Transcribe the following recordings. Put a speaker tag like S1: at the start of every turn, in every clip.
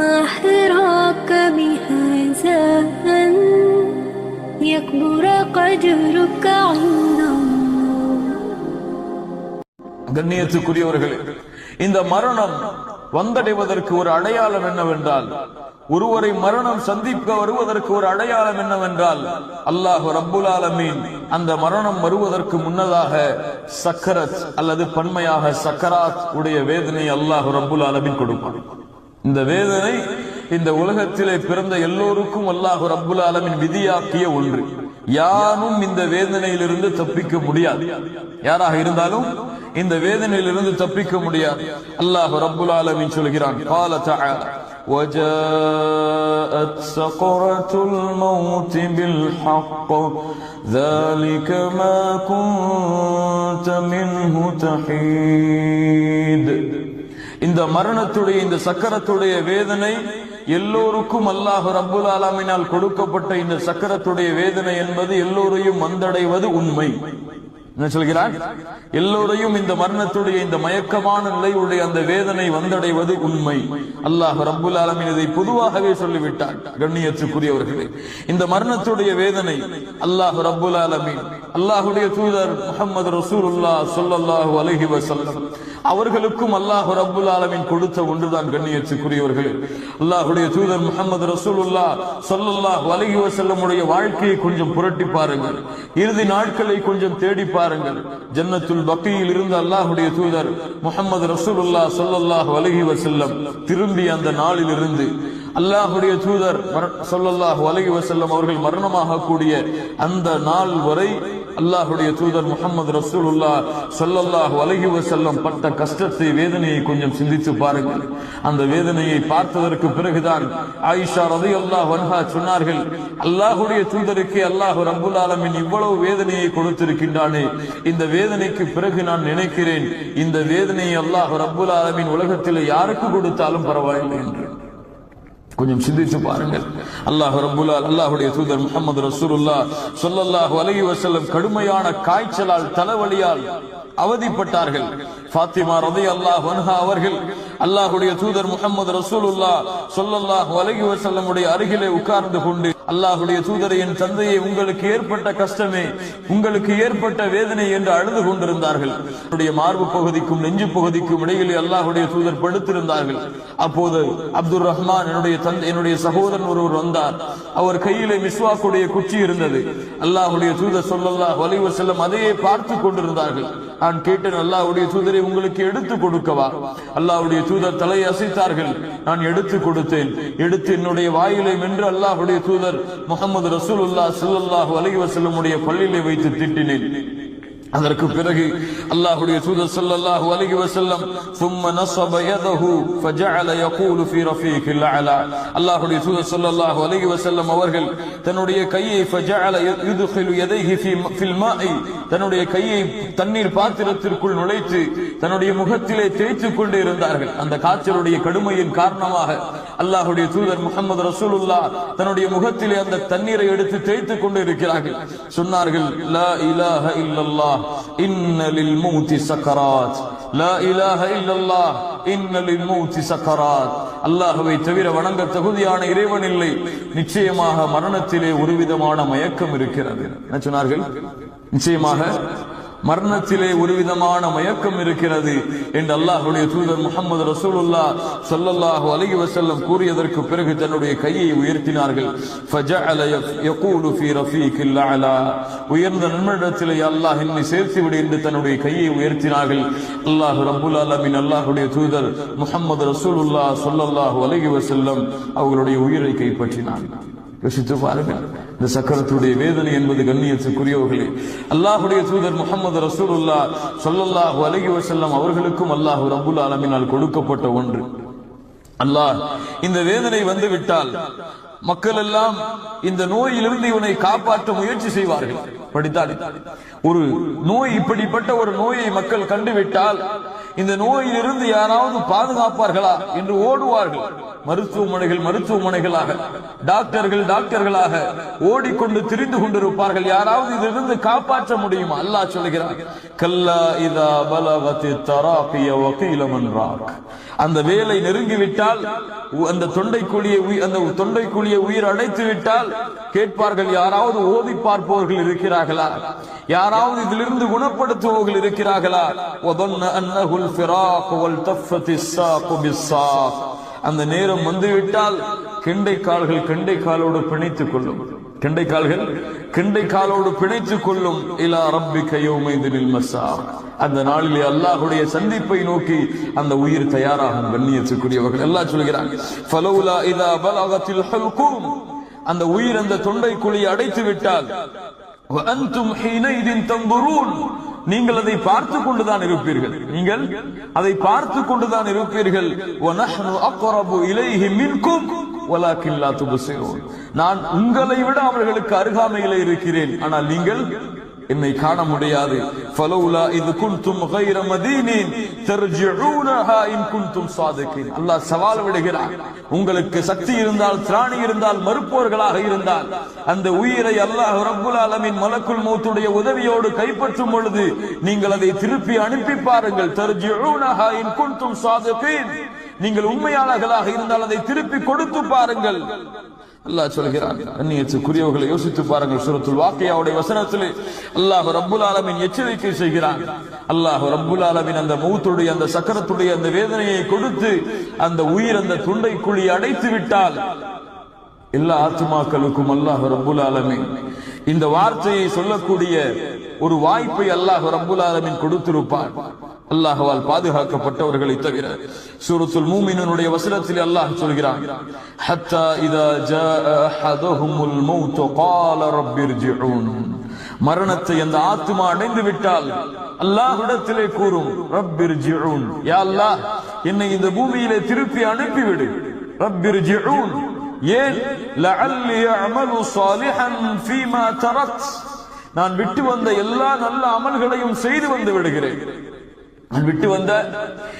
S1: ما حراك بهذا أن يكبر قدرك عند الله
S2: கண்ணியத்துக்குரியவர்களே இந்த மரணம் வந்தடைவதற்கு ஒரு அடையாளம் என்னவென்றால் ஒருவரை மரணம் சந்திக்க வருவதற்கு ஒரு அடையாளம் என்னவென்றால் அல்லாஹ் ரப்புல் ஆலமீன் அந்த மரணம் வருவதற்கு முன்னதாக சக்கரத் அல்லது பன்மையாக சக்கராத் உடைய வேதனை அல்லாஹ் ரப்புல் ஆலமீன் கொடுப்பான் இந்த வேதனை இந்த உலகத்திலே பிறந்த எல்லோருக்கும் அல்லாஹு ரப்புல் ஆலமின் விதியாக்கிய ஒன்று. யாரும் இந்த வேதனையிலிருந்து தப்பிக்க முடியாது. யாராக இருந்தாலும் இந்த வேதனையிலிருந்து தப்பிக்க முடியாது. அல்லாஹு ரப்புல் ஆலமின் சொல்கிறான் وجاءت سقرة الموت بالحق ذلك ما كنت منه تحيد இந்த மரணத்துடைய இந்த சக்கரத்துடைய வேதனை எல்லோருக்கும் அல்லாஹ் ரப்புல் ஆலமினால் கொடுக்கப்பட்ட இந்த சக்கரத்துடைய வேதனை என்பது எல்லோரையும் வந்தடைவது உண்மை என்ன சொல்கிறார்? எல்லோரையும் இந்த மரணத்துடைய இந்த மயக்கமான நிலையுடைய அந்த வேதனை வந்தடைவது உண்மை. அல்லாஹ் ரப்புல் ஆலமின் இதை பொதுவாகவே சொல்லிவிட்டார் கண்ணியத்துக்குரியவர்களே. இந்த மரணத்துடைய வேதனை அல்லாஹ் ரப்புல் ஆலமின் அல்லாஹுடைய தூதர் முகமது ரசூலுல்லா சொல்லல்லாஹு அலஹி வசல்லம் அவர்களுக்கும் அல்லாஹ் ரபுல் ஆலமின் கொடுத்த ஒன்றுதான் கண்ணியத்துக்குரியவர்கள். அல்லாஹுடைய தூதர் முகமது ரசூலுல்லா சொல்லல்லாஹ் வலகி வசல்லமுடைய வாழ்க்கையை கொஞ்சம் புரட்டி பாருங்கள். இறுதி நாட்களை கொஞ்சம் தேடி பாருங்கள். ஜன்னத்துல் பக்கியில் இருந்து அல்லாஹுடைய தூதர் முகமது ரசூலுல்லா சொல்லல்லாஹ் வலகி வசல்லம் திரும்பி அந்த நாளில் இருந்து அல்லாஹுடைய தூதர் சொல்லல்லாஹ் வலகி வசல்லம் அவர்கள் மரணமாக கூடிய அந்த நாள் வரை அல்லாஹுடைய தூதர் முகமது ரசூலுல்லா சொல்லல்லாஹு அலைஹி செல்லம் பட்ட கஷ்டத்தை வேதனையை கொஞ்சம் சிந்தித்து பாருங்கள். அந்த வேதனையை பார்த்ததற்கு பிறகுதான் ஆயிஷா ரதி அல்லாஹ் வன்ஹா சொன்னார்கள் அல்லாஹுடைய தூதருக்கு அல்லாஹ் ரபுல் ஆலமின் இவ்வளவு வேதனையை கொடுத்திருக்கின்றானே. இந்த வேதனைக்கு பிறகு நான் நினைக்கிறேன் இந்த வேதனையை அல்லாஹ் ரபுல் ஆலமின் உலகத்தில் யாருக்கு கொடுத்தாலும் பரவாயில்லை என்று. கொஞ்சம் சிந்திச்சு பாருங்கள் அல்லாஹ் ரப்புல் அல்லாஹுடைய தூதர் முகமது ரசூலுல்லா சொல்லல்லாஹு அலைஹி வஸல்லம் கடுமையான காய்ச்சலால் தலைவலியால் அவதிப்பட்டார்கள். பாத்திமா ரதி அல்லாஹ் வன்ஹா அவர்கள் அல்லாஹுடைய தூதர் முகமது ரசூலுல்லா சொல்லல்லாஹ் அலைஹி வசல்லமுடைய அருகிலே உட்கார்ந்து கொண்டு அல்லாஹுடைய தூதரை என் தந்தையை உங்களுக்கு ஏற்பட்ட கஷ்டமே உங்களுக்கு ஏற்பட்ட வேதனை என்று அழுது கொண்டிருந்தார்கள். அவருடைய மார்பு பகுதிக்கும் நெஞ்சு பகுதிக்கும் இடையிலே அல்லாஹுடைய தூதர் படுத்திருந்தார்கள். அப்போது அப்துல் ரஹ்மான் என்னுடைய தந்தை என்னுடைய சகோதரன் ஒருவர் வந்தார். அவர் கையிலே மிஸ்வாக்குடைய குச்சி இருந்தது. அல்லாஹுடைய தூதர் சொல்லல்லாஹ் வலைவ செல்லம் அதையே பார்த்து கொண்டிருந்தார்கள். நான் கேட்டேன் அல்லாவுடைய தூதரை உங்களுக்கு எடுத்து கொடுக்கவா? அல்லாவுடைய தூதர் தலையை அசைத்தார்கள். நான் எடுத்து கொடுத்தேன். எடுத்து என்னுடைய வாயிலை மென்று அல்லாஹுடைய தூதர் முகமது ரசூலுல்லா ஸல்லல்லாஹு அலைஹி வஸல்லமுடைய பள்ளியிலே வைத்து திட்டினேன். அதற்கு பிறகு அல்லாஹ்வுடைய தூதர் ஸல்லல்லாஹு அலைஹி வஸல்லம் ثم نصب يده فجعل يقول في رفيق الاعلى அல்லாஹ்வுடைய தூதர் ஸல்லல்லாஹு அலைஹி வஸல்லம் அவர்கள் தன்னுடைய கையை فجعل يدخل يديه في في الماء தன்னுடைய கையை தண்ணீர் பாத்திரத்திற்குள் நுழைத்து தன்னுடைய முகத்திலே தேய்த்துக் கொண்டே இருந்தார்கள் அந்த காய்ச்சலுடைய கடுமையின் காரணமாக அல்லாஹ்வுடைய தூதர் முகமது ரசூலுல்லா தன்னுடைய முகத்திலே அந்த தண்ணீரை எடுத்து தேய்த்துக் கொண்டு இருக்கிறார்கள் சொன்னார்கள் லா இலாஹ இல்லல்லாஹ் إن للموت سكرات لا إله إلا الله إن للموت سكرات சக்கராத் தவிர வணங்க தகுதியான இறைவன் இல்லை. நிச்சயமாக மரணத்திலே ஒரு விதமான மயக்கம் இருக்கிறது. என்ன சொன்னார்கள்? நிச்சயமாக மரணத்திலே ஒரு விதமான மயக்கம் இருக்கிறது என்று அல்லாஹுடைய தூதர் முகமது ரசூலுல்லா சல்லல்லாஹு அலைஹி வசல்லம் கூறியதற்கு பிறகு தன்னுடைய கையை உயர்த்தினார்கள். உயர்ந்த நண்பனிடத்திலே அல்லாஹ் என்னை சேர்த்து விடு என்று தன்னுடைய கையை உயர்த்தினார்கள். அல்லாஹ் ரபுல் அலமின் அல்லாஹுடைய தூதர் முகமது ரசூலுல்லா சொல்லல்லாஹு அலகி வசல்லம் அவர்களுடைய உயிரை கைப்பற்றினார்கள் யோசித்து பாருங்கள். இந்த சக்கரத்துடைய வேதனை என்பது கண்ணியத்துக்குரியவர்களே. அல்லாஹுடைய தூதர் முகமது ரசூலுல்லா சொல்லல்லாஹு அலகி வசல்லம் அவர்களுக்கும் அல்லாஹ் ரபுல் ஆலமினால் கொடுக்கப்பட்ட ஒன்று. அல்லாஹ் இந்த வேதனை வந்துவிட்டால் மக்கள் எல்லாம் இந்த நோயிலிருந்து இவனை காப்பாற்ற முயற்சி செய்வார்கள். படித்தால் ஒரு நோய் இப்படிப்பட்ட ஒரு நோயை மக்கள் கண்டுவிட்டால் இந்த நோயிலிருந்து யாராவது பாதுகாப்பார்களா என்று ஓடுவார்கள். மருத்துவமனைகள் மருத்துவமனைகளாக டாக்டர்கள் டாக்டர்களாக ஓடிக்கொண்டு திரிந்து கொண்டிருப்பார்கள். யாராவது இதிலிருந்து காப்பாற்ற முடியுமா? அல்லாஹ் சொல்கிறார் கல்லா இதா பலவதி தராபிய வக்கீலம் அந்த வேலை நெருங்கிவிட்டால் அந்த தொண்டைக்குழியை அந்த தொண்டைக்குழி என்னுடைய உயிர் அழைத்து விட்டால் கேட்பார்கள் யாராவது ஓதி பார்ப்பவர்கள் இருக்கிறார்களா? யாராவது இதிலிருந்து குணப்படுத்துபவர்கள் இருக்கிறார்களா? அந்த நேரம் வந்துவிட்டால் கிண்டை கால்கள் கெண்டை காலோடு பிணைத்துக் கொள்ளும். கிண்டைக்கால்கள் கிண்டைக்காலோடு பிணைத்துக் கொள்ளும் இலா ரப்பிக்க யோமைதினில் மசா அந்த நாளிலே அல்லாஹுடைய சந்திப்பை நோக்கி அந்த உயிர் தயாராகும் கண்ணியத்துக்குரியவர்கள். எல்லாம் சொல்கிறாங்க ஃபலௌலா இதா பலகத்தில் ஹல்கும். அந்த உயிர் அந்த தொண்டை குழி அடைத்து விட்டால் அந்தும் ஹீனைதின் தம்புரூன் நீங்கள் அதை பார்த்து கொண்டுதான் இருப்பீர்கள். நீங்கள் அதை பார்த்து கொண்டுதான் இருப்பீர்கள் நான் உங்களை விட அவர்களுக்கு அருகாமையில இருக்கிறேன். ஆனால் நீங்கள் என்னை காண முடியாது. ஃபலௌலா இது குல்தும் கைர மதீனின் தர்ஜிஊனஹா இன் குல்தும் சாதிகின் அல்லாஹ் சவால் விடுகிறார். உங்களுக்கு சக்தி இருந்தால் திராணி இருந்தால் மறுப்போர்களாக இருந்தால் அந்த உயிரை அல்லாஹ் ரப்புல் ஆலமின் மலக்குள் மௌத்துடைய உதவியோடு கைப்பற்றும் பொழுது நீங்கள் அதை திருப்பி அனுப்பி பாருங்கள். தர்ஜிஊனஹா இன் குல்தும் சாதிகின். நீங்கள் உண்மையாளர்களாக இருந்தால் அதை திருப்பி கொடுத்து பாருங்கள். அல்லாஹ் சொல்கிறான் அந்நியத்துக்குரியவர்களை யோசித்து பாருங்கள். சூரத்துல் வாக்கையாவுடைய வசனத்திலே அல்லாஹ் ரப்புல் ஆலமின் எச்சரிக்கை செய்கிறான். அல்லாஹ் ரப்புல் ஆலமின் அந்த மூத்துடைய அந்த சக்கரத்துடைய அந்த வேதனையை கொடுத்து அந்த உயிர் அந்த துண்டை குழி அடைத்து விட்டால் எல்லா ஆத்மாக்களுக்கும் அல்லாஹ் ரப்புல் ஆலமின் இந்த வார்த்தையை சொல்லக்கூடிய ஒரு வாய்ப்பை அல்லாஹ் ரப்புல் ஆலமின் கொடுத்திருப்பான். அல்லாஹவால் பாதுகாக்கப்பட்டவர்களை தவிர சூரத்துல் மூமினனுடைய வசனத்தில் அல்லாஹ் சொல்கிறான் ஹத்தா இதா ஜா ஹதஹுமுல் மௌத் கால ரப்பிர்ஜிஊன். மரணத்தை அந்த ஆத்மா அடைந்து விட்டால் அல்லாஹ் இடத்திலே கூறும் ரப்பிர்ஜிஊன். யா அல்லாஹ் என்னை இந்த பூமியிலே திருப்பி அனுப்பிவிடு ரப்பிர்ஜிஊன். ஏன்? லஅல்லி அமலு சாலிஹன் ஃபீமா தரத். நான் விட்டு வந்த எல்லா நல்ல அமல்களையும் செய்து வந்து விடுகிறேன். நான் விட்டு வந்த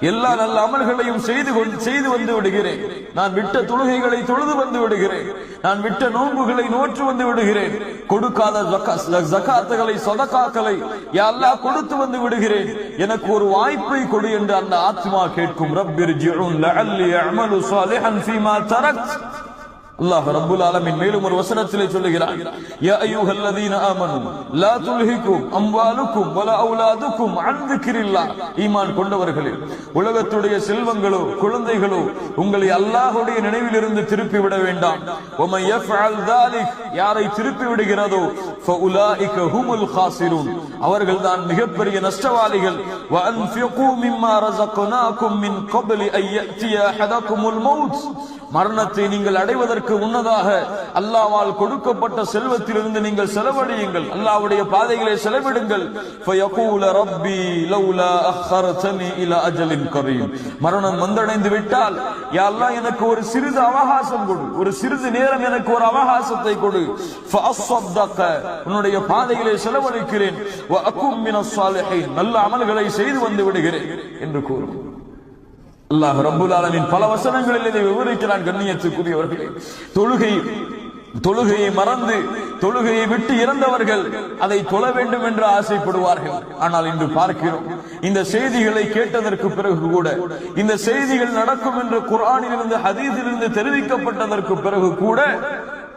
S2: எல்லா நல்ல அமல்களையும் செய்து செய்து வந்து விடுகிறேன். நான் விட்ட தொழுகைகளை தொழுது வந்து விடுகிறேன். நான் விட்ட நோன்புகளை நோற்று வந்து விடுகிறேன். கொடுக்காத ஜக்கா- ஜக்காத்துகளை சொதக்காக்களை எல்லாம் கொடுத்து வந்து விடுகிறேன். எனக்கு ஒரு வாய்ப்பை கொடு என்று அந்த ஆத்மா கேட்கும். ரப்பிர் லஅல்லி அமலு சாலிஹன் ஃபீமா தரக்த் அல்லாஹ் ரப்புல் ஆலமீன் மேலும் ஒரு வசனத்திலே சொல்லுகிறான் யா அய்யுஹல்லதீன ஆமனு லா துல்ஹிக்கும் அம்வாலுக்கும் வலா அவுலாதுக்கும் அன் திக்ரில்லாஹ் ஈமான் கொண்டவர்களே உலகத்துடைய செல்வங்களோ குழந்தைகளோ உங்களை அல்லாஹ்வுடைய நினைவிலிருந்து திருப்பி விட வேண்டாம் வமன் யஃஅல் ذلك யாரை திருப்பி விடுகிறதோ ஃபஉலாயிக ஹுமுல் காசிரூன் அவர்கள் தான் மிகப்பெரிய நஷ்டவாளிகள் வஅன்ஃபிகு மிம்மா ரஸக்னாகும் மின் قبل أن يأتي أحدكم الموت மரணத்தை நீங்கள் அடைவதற்கு முன்னதாக அல்லாவால் கொடுக்கப்பட்ட செல்வத்திலிருந்து நீங்கள் செலவழியுங்கள். அல்லாவுடைய பாதைகளை செலவிடுங்கள். மரணம் வந்தடைந்து விட்டால் யாழ்லா எனக்கு ஒரு சிறிது அவகாசம் கொடு. ஒரு சிறிது நேரம் எனக்கு ஒரு அவகாசத்தை கொடு. உன்னுடைய பாதைகளை செலவழிக்கிறேன். நல்ல அமல்களை செய்து வந்து விடுகிறேன் என்று கூறும். அல்லாஹ் ரப்புல் ஆலமின் பல வசனங்களில் இதை விவரிக்கிறான் கண்ணியத்துக்குரியவர்களே. தொழுகை தொழுகையை மறந்து தொழுகையை விட்டு இறந்தவர்கள் அதை தொழ வேண்டும் என்று ஆசைப்படுவார்கள். ஆனால் இன்று பார்க்கிறோம் இந்த செய்திகளை கேட்டதற்கு பிறகு கூட இந்த செய்திகள் நடக்கும் என்று குர்ஆனிலிருந்து ஹதீஸிலிருந்து தெரிவிக்கப்பட்டதற்கு பிறகு கூட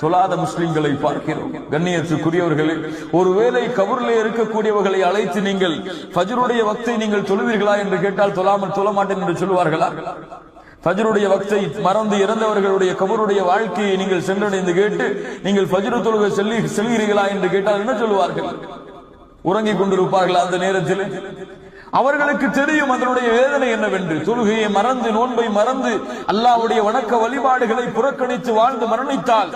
S2: தொழாத முஸ்லிம்களை பார்க்கிறோம். கண்ணியத்துக்குரியவர்களே ஒருவேளை கபூர்ல இருக்கக்கூடியவர்களை அழைத்து நீங்கள் ஃபஜ்ருடைய வக்தை நீங்கள் தொழுவீர்களா என்று கேட்டால் தொழாமல் தொழ மாட்டேன் என்று சொல்லுவார்களா? ஃபஜ்ருடைய வக்தை மறந்து இறந்தவர்களுடைய கபருடைய வாழ்க்கையை நீங்கள் சென்றடைந்து கேட்டு நீங்கள் ஃபஜ்ரு தொழுக செல்லி செல்கிறீர்களா என்று கேட்டால் என்ன சொல்லுவார்கள்? உறங்கிக் கொண்டிருப்பார்கள் அந்த நேரத்தில்? அவர்களுக்கு தெரியும் அதனுடைய வேதனை என்னவென்று. தொழுகையை மறந்து நோன்பை மறந்து அல்லாவுடைய வணக்க வழிபாடுகளை புறக்கணித்து வாழ்ந்து மரணித்தால்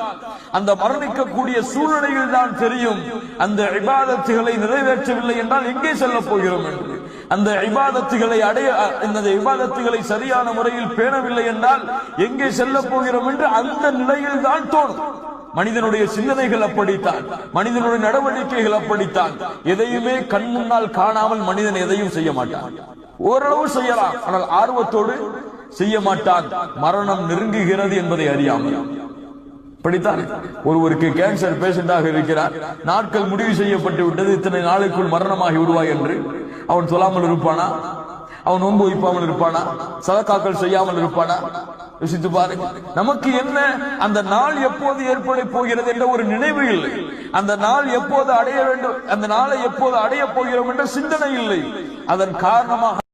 S2: அந்த மரணிக்கக்கூடிய சூழ்நிலையில் தான் தெரியும் அந்த இபாதத்துகளை நிறைவேற்றவில்லை என்றால் எங்கே செல்லப் போகிறோம் என்று. அந்த இபாதத்துகளை அடைய இந்த இபாதத்துகளை சரியான முறையில் பேணவில்லை என்றால் எங்கே செல்லப் போகிறோம் என்று அந்த நிலையில் தான் தோணும். மனிதனுடைய சிந்தனைகள் அப்படித்தான். மனிதனுடைய நடவடிக்கைகள் அப்படித்தான். எதையுமே கண் முன்னால் காணாமல் மனிதன் எதையும் செய்ய மாட்டான். ஓரளவு செய்யலாம். ஆனால் ஆர்வத்தோடு செய்ய மாட்டான். மரணம் நெருங்குகிறது என்பதை அறியாமல். இப்படித்தான் ஒருவருக்கு கேன்சர் பேஷண்டாக இருக்கிறார். நாட்கள் முடிவு செய்யப்பட்டு விட்டது. இத்தனை நாளுக்குள் மரணமாகி விடுவாய் என்று அவன் சொல்லாமல் இருப்பானா? அவன் நோன்பு வைப்பாமல் இருப்பானா? சதக்காக்கள் செய்யாமல் இருப்பானா? யோசித்து பாருங்க. நமக்கு என்ன? அந்த நாள் எப்போது ஏற்பட போகிறது என்ற ஒரு நினைவு இல்லை. அந்த நாள் எப்போது அடைய வேண்டும் அந்த நாளை எப்போது அடைய போகிறோம் என்ற சிந்தனை இல்லை. அதன் காரணமாக